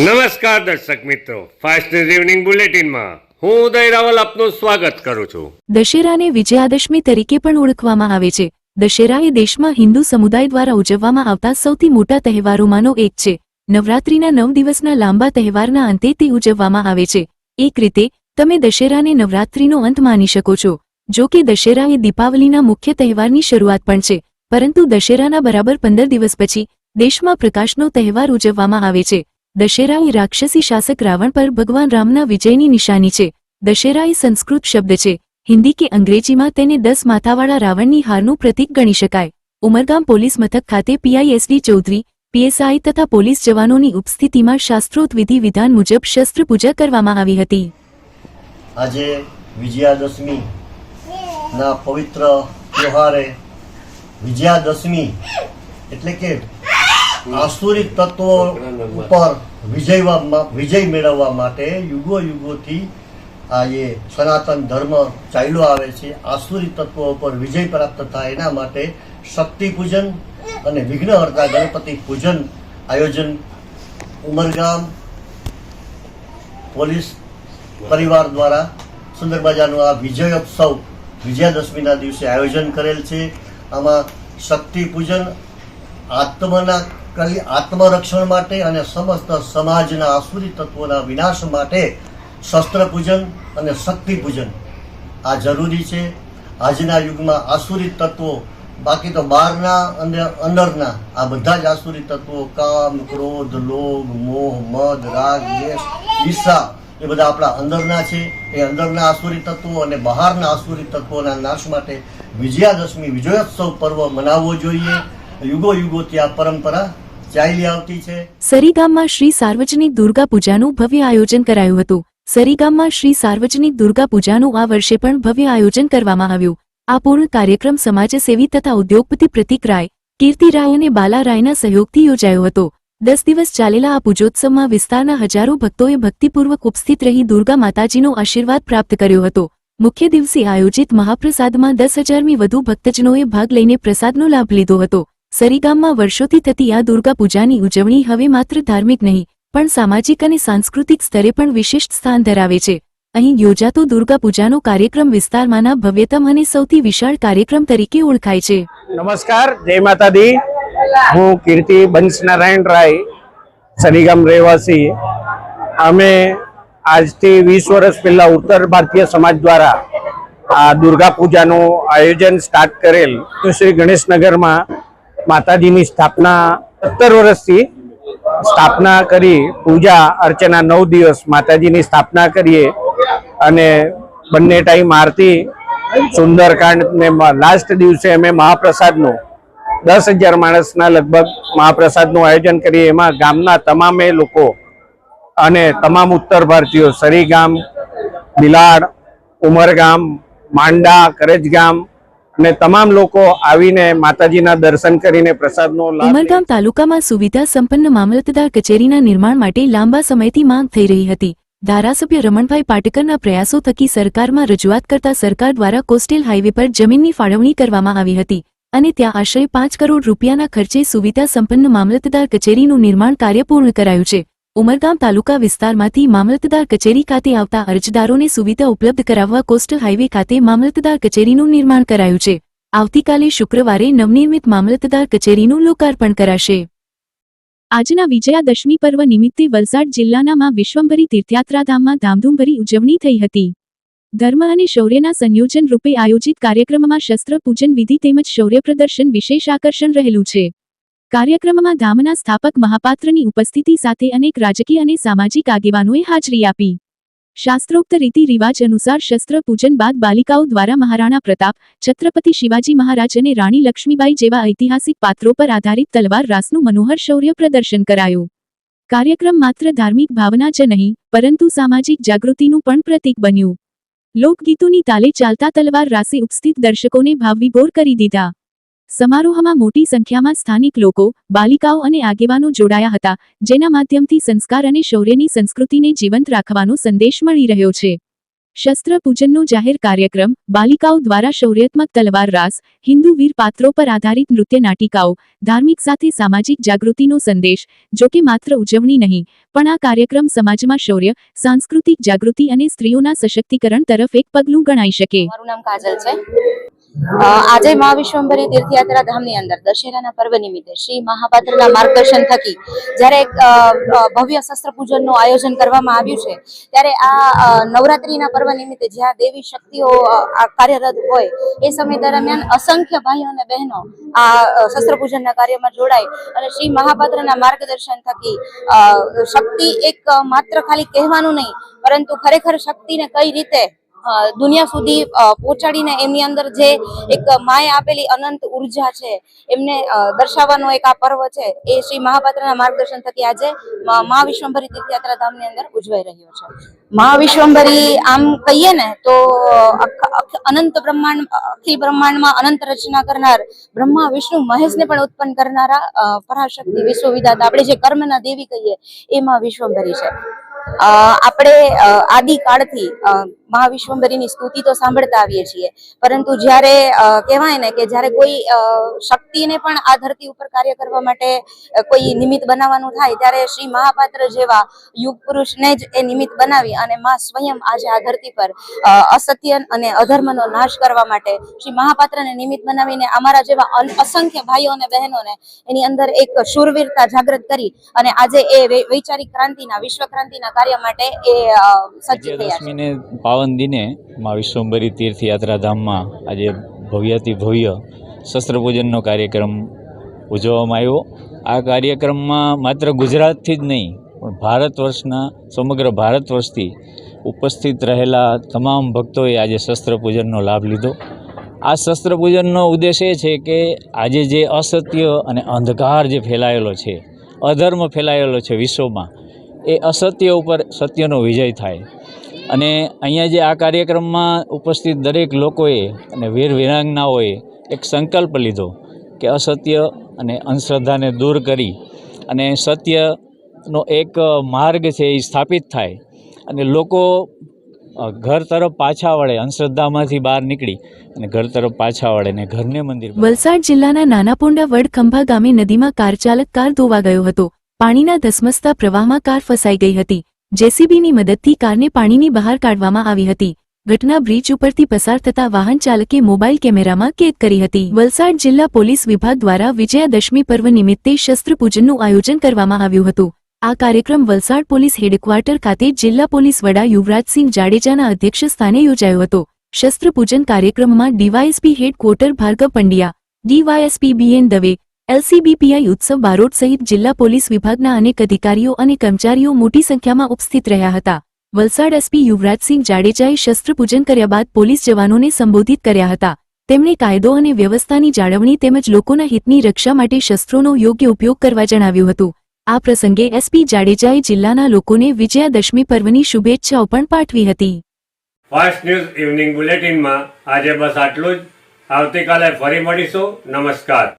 નમસ્કાર દર્શક મિત્રો ફાસ્ટ ન્યૂઝ ઇવનિંગ બુલેટિનમાં હું ઉદય રાવલ આપનું સ્વાગત કરું છું. દશેરાને વિજયાદશમી તરીકે પણ ઓળખવામાં આવે છે. દશેરા એ દેશમાં હિન્દુ સમુદાય દ્વારા ઉજવવામાં આવતા સૌથી મોટા તહેવારોમાંનો એક છે. નવરાત્રિના નવ દિવસના લાંબા તહેવારના અંતે તે ઉજવવામાં આવે છે. એક રીતે, તમે દશેરાને નવરાત્રિનો અંત માની શકો છો. જો કે દશેરા એ દીપાવલીના મુખ્ય તહેવારની શરૂઆત પણ છે. પરંતુ દશેરાના બરાબર પંદર દિવસ પછી દેશમાં પ્રકાશનો તહેવાર ઉજવવામાં આવે છે. દશેરા એ રાક્ષસી શાસક રાવણ પર ભગવાન રામના વિજયની નિશાની છે. દશેરા એ સંસ્કૃત શબ્દ છે. હિન્દી કે અંગ્રેજીમાં તેને દસ માથાવાળા રાવણની હારનું પ્રતીક ગણી શકાય. ઉમરગામ પોલીસ મથક ખાતે P I S D Chaudhari P S I તથા પોલીસ જવાનોની ઉપસ્થિતિમાં શાસ્ત્રોત વિધિ વિધાન મુજબ શસ્ત્ર પૂજા કરવામાં આવી હતી. આજે વિજયાદશમી ના પવિત્ર તહેવારે વિજયાદશમી એટલે કે આસુરિક તત્વો ઉપર વિજયવા વિજય મેળવવા માટે યુગો યુગોથી આ એ સનાતન ધર્મ ચાલ્યો આવે છે. આસુરી તત્વો ઉપર વિજય પ્રાપ્ત થાય એના માટે શક્તિ પૂજન અને વિઘ્નહર્તા ગણપતિ પૂજન આયોજન, ઉમરગામ પોલીસ પરિવાર દ્વારા સુંદર મજાનું આ વિજયોત્સવ વિજયાદશમીના દિવસે આયોજન કરેલ છે. આમાં શક્તિ પૂજન, આત્મના કલી આત્મરક્ષણ માટે અને સમસ્ત સમાજના આસુરી તત્વોના વિનાશ માટે શસ્ત્ર પૂજન અને શક્તિ પૂજન આ જરૂરી છે. આજના યુગમાં આસુરી તત્વો, બાકી તો બહારના અને અંદરના, આ બધા જ આસુરી તત્વો, કામ, ક્રોધ, લોભ, મોહ, મદ, રાગ, દ્વેષ, ઈર્ષા, એ બધા આપણા અંદરના છે. એ અંદરના આસુરી તત્વો અને બહારના આસુરી તત્વોના નાશ માટે વિજયાદશમી, વિજયોત્સવ પર્વ મનાવવો જોઈએ. યુગો યુગોથી આ પરંપરા ચાલી આવતી છે. સરીગામમાં શ્રી સાર્વજનિક દુર્ગા પૂજાનું ભવ્ય આયોજન કરાયું હતું. સરીગામમાં શ્રી સાર્વજનિક દુર્ગા પૂજાનું આ વર્ષે પણ ભવ્ય આયોજન કરવામાં આવ્યું. આ પૂર્ણ કાર્યક્રમ સમાજસેવી તથા ઉદ્યોગપતિ પ્રતિક રાય, કીર્તિ રાય અને બાલા રાયના સહયોગથી યોજાયો હતો. દસ દિવસ ચાલેલા આ પૂજોત્સવમાં વિસ્તારના હજારો ભક્તોએ ભક્તિપૂર્વક ઉપસ્થિત રહી દુર્ગા માતાજીનો આશીર્વાદ પ્રાપ્ત કર્યો હતો. મુખ્ય દિવસે આયોજિત મહાપ્રસાદમાં દસ હજારમી વધુ ભક્તજનોએ ભાગ લઈને પ્રસાદનો લાભ લીધો હતો. સરીગામમાં વર્ષોથી થતી આ દુર્ગા પૂજાની ઉજવણી હવે માત્ર ધાર્મિક નહીં, પણ સામાજિક અને સાંસ્કૃતિક સ્તરે પણ વિશિષ્ટ સ્થાન ધરાવે છે. અહીં યોજાતો દુર્ગા પૂજાનો કાર્યક્રમ વિસ્તારમાંના ભવ્યતમ અને સૌથી વિશાળ કાર્યક્રમ તરીકે ઓળખાય છે. નમસ્કાર, જય માતા દી હું કીર્તિ બંશનારાયણ રાય, સરીગામ રહેવાસી. અમે આજથી વીસ વર્ષ પહેલા ઉત્તર ભારતીય સમાજ દ્વારા આ દુર્ગા પૂજાનું આયોજન સ્ટાર્ટ કરેલ શ્રી ગણેશનગરમાં માતાજીની સ્થાપના સત્તર વર્ષથી સ્થાપના કરી, પૂજા, અર્ચના નવ દિવસ માતાજીની સ્થાપના કરીએ અને બંને ટાઈમ આરતી સુંદરકાંડ ને લાસ્ટ દિવસે અમે મહાપ્રસાદનું, દસ હજાર માણસના લગભગ મહાપ્રસાદનું આયોજન કરીએ. એમાં ગામના તમામે લોકો અને તમામ ઉત્તર ભારતીયો સરીગામ બિલાડ, ઉમરગામ, માંડા કરજગામ અને તમામ લોકો આવીને માતાજીના દર્શન કરીને પ્રસાદનો ઉમરગામ તાલુકામાં સુવિધા સંપન્ન મામલતદાર કચેરીના નિર્માણ માટે લાંબા સમયથી માંગ થઈ રહી હતી. ધારાસભ્ય રમણભાઈ પાટકરના પ્રયાસો થકી સરકારમાં રજૂઆત કરતા સરકાર દ્વારા કોસ્ટેલ હાઈવે પર જમીનની ફાળવણી કરવામાં આવી હતી અને ત્યાં આશરે પાંચ કરોડ રૂપિયાના ખર્ચે સુવિધા સંપન્ન મામલતદાર કચેરીનું નિર્માણ કાર્ય પૂર્ણ કરાયું છે. ઉમરગામ તાલુકા વિસ્તારમાંથી મામલતદાર કચેરી ખાતે આવતા અરજદારોને સુવિધા ઉપલબ્ધ કરાવવા કોસ્ટલ હાઇવે ખાતે મામલતદાર કચેરીનું નિર્માણ કરાયું છે. આવતીકાલે શુક્રવારે નવનિર્મિત મામલતદાર કચેરીનું લોકાર્પણ કરાશે. આજના વિજયાદશમી પર્વ નિમિત્તે વલસાડ જિલ્લાના માં વિશ્વંભરી તીર્થયાત્રાધામમાં ધામધૂમભરી ઉજવણી થઈ હતી. ધર્મ અને શૌર્યના સંયોજન રૂપે આયોજિત કાર્યક્રમમાં શસ્ત્ર પૂજન વિધિ તેમજ શૌર્ય પ્રદર્શન વિશેષ આકર્ષણ રહેલું છે. કાર્યક્રમમાં ધામના સ્થાપક મહાપાત્રની ઉપસ્થિતિ સાથે અનેક રાજકીય અને સામાજિક આગેવાનોએ હાજરી આપી. શાસ્ત્રોક્ત રીતિ રિવાજ અનુસાર શસ્ત્ર પૂજન બાદ બાલિકાઓ દ્વારા મહારાણા પ્રતાપ, છત્રપતિ શિવાજી મહારાજ અને રાણી લક્ષ્મીબાઈ જેવા ઐતિહાસિક પાત્રો પર આધારિત તલવાર રાસનું મનોહર શૌર્ય પ્રદર્શન કરાયું. કાર્યક્રમ માત્ર ધાર્મિક ભાવના જ નહીં, પરંતુ સામાજિક જાગૃતિનું પણ પ્રતીક બન્યું. લોકગીતોની તાલે ચાલતા તલવાર રાસે ઉપસ્થિત દર્શકોને ભાવવિભોર કરી દીધા. સમારોહમાં મોટી સંખ્યામાં સ્થાનિક લોકો, બાલિકાઓ અને આગેવાનો જોડાયા હતા, જેના માધ્યમથી સંસ્કાર અને શૌર્યની સંસ્કૃતિને જીવંત રાખવાનો સંદેશ મળી રહ્યો છે. શસ્ત્ર પૂજનનો જાહેર કાર્યક્રમ, બાલિકાઓ દ્વારા શૌર્યાત્મક તલવાર રાસ, હિન્દુ વીર પાત્રો પર આધારિત નૃત્ય નાટિકાઓ, ધાર્મિક સાથે સામાજિક જાગૃતિનો સંદેશ, જો કે માત્ર ઉજવણી નહીં, પણ આ કાર્યક્રમ સમાજમાં શૌર્ય, સાંસ્કૃતિક જાગૃતિ અને સ્ત્રીઓના સશક્તિકરણ તરફ એક પગલું ગણાઈ શકે. મારું નામ કાજલ છે. આજે મહાવિશ્વંભરી તીર્થયાત્રા ધામની અંદર દશેરાના પર્વ નિમિત્તે શ્રી મહાપાત્રના માર્ગદર્શન થકી જ્યારે એક ભવ્ય શસ્ત્ર પૂજનનું આયોજન કરવામાં આવ્યું છે, ત્યારે આ નવરાત્રીના પર્વ નિમિત્તે જ્યાં દેવી શક્તિઓ કાર્યરત હોય, એ સમય દરમિયાન અસંખ્ય ભાઈઓ અને બહેનો આ શસ્ત્ર પૂજનના કાર્યમાં જોડાય અને શ્રી મહાપાત્રના માર્ગદર્શન થકી શક્તિ એક માત્ર ખાલી કહેવાનું નહીં, પરંતુ ખરેખર શક્તિને કઈ રીતે દુનિયા સુધી પહોંચાડીને એમની અંદર જે એક માએ આપેલી અનંત ઊર્જા છે, એમને દર્શાવવાનો એક આ પર્વ છે, એ શ્રી મહાપાત્રના માર્ગદર્શન થકી આજે મહા મહાવિશ્વંભરી તીર્થયાત્રા ધામની અંદર ઉજવાઈ રહ્યો છે. મહાવિશ્વંભરી આમ કહીએ ને તો અનંત બ્રહ્માંડ, અખિલ બ્રહ્માંડમાં અનંત રચના કરનાર બ્રહ્મા, વિષ્ણુ, મહેશને પણ ઉત્પન્ન કરનારા પરાશક્તિ વિશ્વવિધાતા, આપણે જે કર્મના દેવી કહીએ એમાં વિશ્વંભરી છે. આપણે આદિકાળથી મહાવિશ્વંભરીની સ્તુતિ તો સાંભળતા આવીએ છીએ. પરંતુ જ્યારે કહેવાય ને કે જ્યારે કોઈ શક્તિને પણ આ ધરતી ઉપર કાર્ય કરવા માટે કોઈ નિમિત્ત બનાવવાનું થાય, ત્યારે શ્રી મહાપાત્ર જેવા યુગ પુરુષને જ એ નિમિત્ત બનાવી અને માં સ્વયં આજે આ ધરતી પર અસત્ય અને અધર્મનો નાશ કરવા માટે શ્રી મહાપાત્રને નિમિત્ત બનાવીને અમારા જેવા અસંખ્ય ભાઈઓ અને બહેનોને એની અંદર એક શૂરવીરતા જાગૃત કરી અને આજે એ વૈચારિક ક્રાંતિના, વિશ્વ ક્રાંતિના કાર્ય માટે એ સજ્જ થયા છે. પાવન દિને મા વિશ્વંભરી તીર્થયાત્રા ધામમાં આજે ભવ્યાતિ ભવ્ય શસ્ત્રપૂજનનો કાર્યક્રમ ઉજવવામાં આવ્યો. આ કાર્યક્રમમાં માત્ર ગુજરાતથી જ નહીં, પણ ભારત વર્ષના, સમગ્ર ભારત વર્ષથી ઉપસ્થિત રહેલા તમામ ભક્તોએ આજે શસ્ત્રપૂજનનો લાભ લીધો. આ શસ્ત્રપૂજનનો ઉદ્દેશ એ છે કે આજે જે અસત્ય અને અંધકાર જે ફેલાયેલો છે, અધર્મ ફેલાયેલો છે વિશ્વમાં, એ અસત્ય ઉપર સત્યનો વિજય થાય. અને અહીંયા જે આ કાર્યક્રમમાં ઉપસ્થિત દરેક લોકોએ અને વીર વીરાંગનાઓએ એક સંકલ્પ લીધો કે અસત્ય અને અંધશ્રદ્ધાને દૂર કરી અને સત્યનો એક માર્ગ છે એ સ્થાપિત થાય અને લોકો ઘર તરફ પાછા વળે, અંધશ્રદ્ધામાંથી બહાર નીકળી અને ઘર તરફ પાછા વળે ને ઘરને મંદિર વલસાડ જિલ્લાના નાનાપોંડા વડખંભા ગામે નદીમાં કાર ચાલક કાર ધોવા ગયો હતો. પાણીના ધસમસતા પ્રવાહમાં કાર ફસાઈ ગઈ હતી. જેસીબીની મદદથી કારને પાણીની બહાર કાઢવામાં આવી હતી. ઘટના બ્રિજ ઉપરથી પસાર થતા વાહન ચાલકે મોબાઈલ કેમેરામાં કેદ કરી હતી. વલસાડ જિલ્લા પોલીસ વિભાગ દ્વારા વિજયાદશમી પર્વ નિમિત્તે શસ્ત્રપૂજનનું આયોજન કરવામાં આવ્યું હતું. આ કાર્યક્રમ વલસાડ પોલીસ હેડક્વાર્ટર ખાતે જિલ્લા પોલીસ વડા યુવરાજસિંહ જાડેજાના અધ્યક્ષ સ્થાને યોજાયો હતો. શસ્ત્રપૂજન કાર્યક્રમમાં DYSP headquarter Bhargav Pandya, DYSP BN Dave LCB PI Utsav Barot સહિત જિલ્લા પોલીસ વિભાગના અનેક અધિકારીઓ અને કર્મચારીઓ મોટી સંખ્યામાં ઉપસ્થિત રહ્યા હતા. વલસાડ એસપી યુવરાજસિંહ જાડેજાએ શસ્ત્રપૂજન કર્યા બાદ પોલીસ જવાનોને સંબોધિત કર્યા હતા. તેમણે કાયદો અને વ્યવસ્થાની જાળવણી તેમજ લોકોના હિતની રક્ષા માટે શસ્ત્રોનો યોગ્ય ઉપયોગ કરવા જણાવ્યું હતું. આ પ્રસંગે એસપી જાડેજાએ જિલ્લાના લોકોને વિજયાદશમી પર્વની શુભેચ્છાઓ પણ પાઠવી હતી. ફાસ્ટ ન્યૂઝ ઇવનિંગ બુલેટિનમાં આજે બસ આટલું જ. આવતીકાલે ફરી મળીશું. નમસ્કાર.